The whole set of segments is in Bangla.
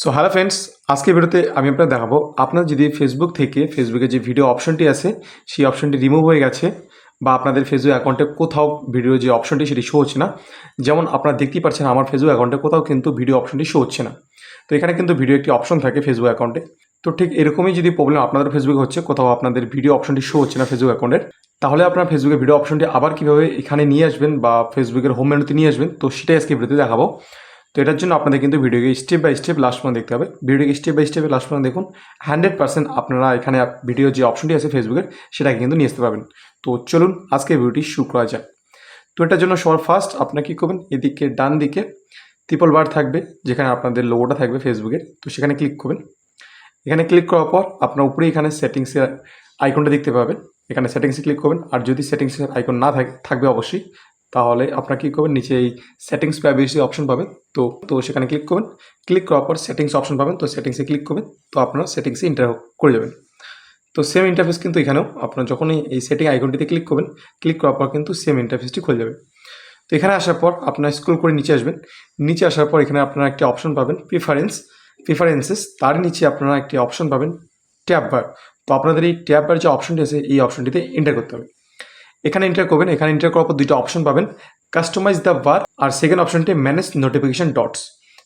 সো হ্যালো ফ্রেন্ডস আজকে ভিডিওতে আমি আপনার দেখাবো আপনার যদি ফেসবুক থেকে ফেসবুকে যে ভিডিও অপশনটি আছে, সেই অপশনটি রিমুভ হয়ে গেছে, বা আপনাদের ফেসবুক অ্যাকাউন্টে কোথাও ভিডিও যে অপশনটি সেটি শো হচ্ছে না। যেমন আপনারা দেখতেই পাচ্ছেন, আমার ফেসবুক অ্যাকাউন্টে কোথাও কিন্তু ভিডিও অপশনটি শো হচ্ছে না। তো এখানে কিন্তু ভিডিও একটি অপশন থাকে ফেসবুক অ্যাকাউন্টে তো ঠিক এরকমই যদি প্রবলেম আপনাদের ফেসবুকে হচ্ছে, কোথাও আপনাদের ভিডিও অপশনটি শো হচ্ছে না ফেসবুক অ্যাকাউন্টের তাহলে আপনার ফেসবুকের ভিডিও অপশনটি আবার কীভাবে এখানে নিয়ে আসবেন, বা ফেসবুকের হোম মেনুতে নিয়ে আসবেন, তো সেটাই আজকে ভিডিওতে দেখাবো। তো এটার জন্য আপনাদের কিন্তু ভিডিওকে স্টেপ বাই স্টেপ লাস্ট পর্যন্ত দেখতে হবে। ভিডিওকে স্টেপ বাই স্টেপে লাস্ট পর্যন্ত দেখুন। হান্ড্রেড পার্সেন্ট আপনারা এখানে ভিডিও যে অপশনটি আছে ফেসবুকের সেটাকে কিন্তু নিয়ে আসতে পারবেন। তো চলুন আজকে ভিডিওটি শুরু করা যাক। তো এটার জন্য সবার ফার্স্ট আপনার কী করবেন? এদিকে ডান দিকে ত্রিপল বার থাকবে, যেখানে আপনাদের লোগোটা থাকবে ফেসবুকের তো সেখানে ক্লিক করবেন। এখানে ক্লিক করার পর আপনার উপরে এখানে সেটিংসের আইকনটা দেখতে পাবেন। এখানে সেটিংসে ক্লিক করবেন। আর যদি সেটিংসের আইকন না থাকে, থাকবে অবশ্যই তাহলে আপনার কী করবেন? নিচে এই সেটিংস প্রাইভেসি অপশন পাবেন। তো তো সেখানে ক্লিক করবেন ক্লিক করার পর সেটিংস অপশন পাবেন। তো সেটিংসে ক্লিক করবেন। তো আপনারা সেটিংসে ইন্টার করে যাবেন। তো সেম ইন্টারফেস কিন্তু এখানেও আপনার যখনই এই সেটিং আইকনটিতে ক্লিক করবেন ক্লিক করার পর কিন্তু সেম ইন্টারফেসটি খুলে যাবে। তো এখানে আসার পর আপনার স্ক্রল করে নিচে আসবেন। নিচে আসার পর এখানে আপনারা একটি অপশন পাবেন প্রিফারেন্স প্রিফারেন্সেস তার নিচে আপনারা একটি অপশন পাবেন ট্যাব বার তো আপনাদের এই ট্যাব বার যে অপশনটি আছে, এই অপশনটিতে এন্টার করতে হবে। এখানে এন্টার করবেন, এখানে এন্টার করার পর দুটো অপশন পাবেন কাস্টমাইজ দ্য বার আর সেকেন্ড অপশনটি ম্যানেজ নোটিফিকেশন ডটস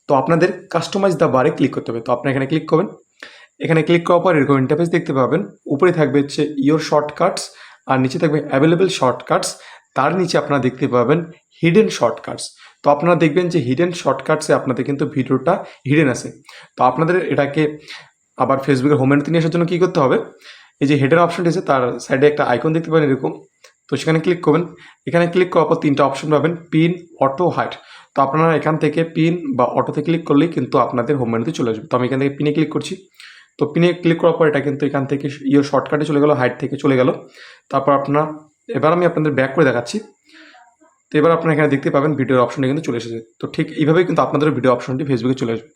তো আপনাদের কাস্টমাইজ দ্য বারে ক্লিক করতে হবে। তো আপনি এখানে ক্লিক করবেন। এখানে ক্লিক করার পর এরকম ইন্টারফেস দেখতে পাবেন। উপরে থাকবে হচ্ছে ইয়োর শর্টকাটস আর নিচে থাকবে অ্যাভেলেবেল শর্টকাটস তার নিচে আপনারা দেখতে পাবেন হিডেন শর্টকাটস তো আপনারা দেখবেন যে হিডেন শর্টকাটসে আপনাদের কিন্তু ভিডিওটা হিডেন আছে। তো আপনাদের এটাকে আবার ফেসবুকের হোম নিয়ে আসার জন্য কী করতে হবে? এই যে হেডের অপশনটি আছে, তার সাইডে একটা আইকন দেখতে পাবেন এরকম। তো সেখানে ক্লিক করবেন। এখানে ক্লিক করার পর তিনটা অপশন পাবেন পিন অটো হাইট তো আপনারা এখান থেকে পিন বা অটোতে ক্লিক করলেই কিন্তু আপনাদের হোম মেনুতে চলে আসবে। তো আমি এখান থেকে পিনে ক্লিক করছি। তো পিনে ক্লিক করার পর এটা কিন্তু এখান থেকে ইয়ে শর্টকাটে চলে গেল হাইট থেকে চলে গেল। তারপর আপনার, এবার আমি আপনাদের ব্যাক করে দেখাচ্ছি। তো এবার আপনারা এখানে দেখতে পাবেন ভিডিওর অপশনটি কিন্তু চলে এসেছে। তো ঠিক এইভাবেই কিন্তু আপনাদের ভিডিও অপশনটি ফেসবুকে চলে আসবে।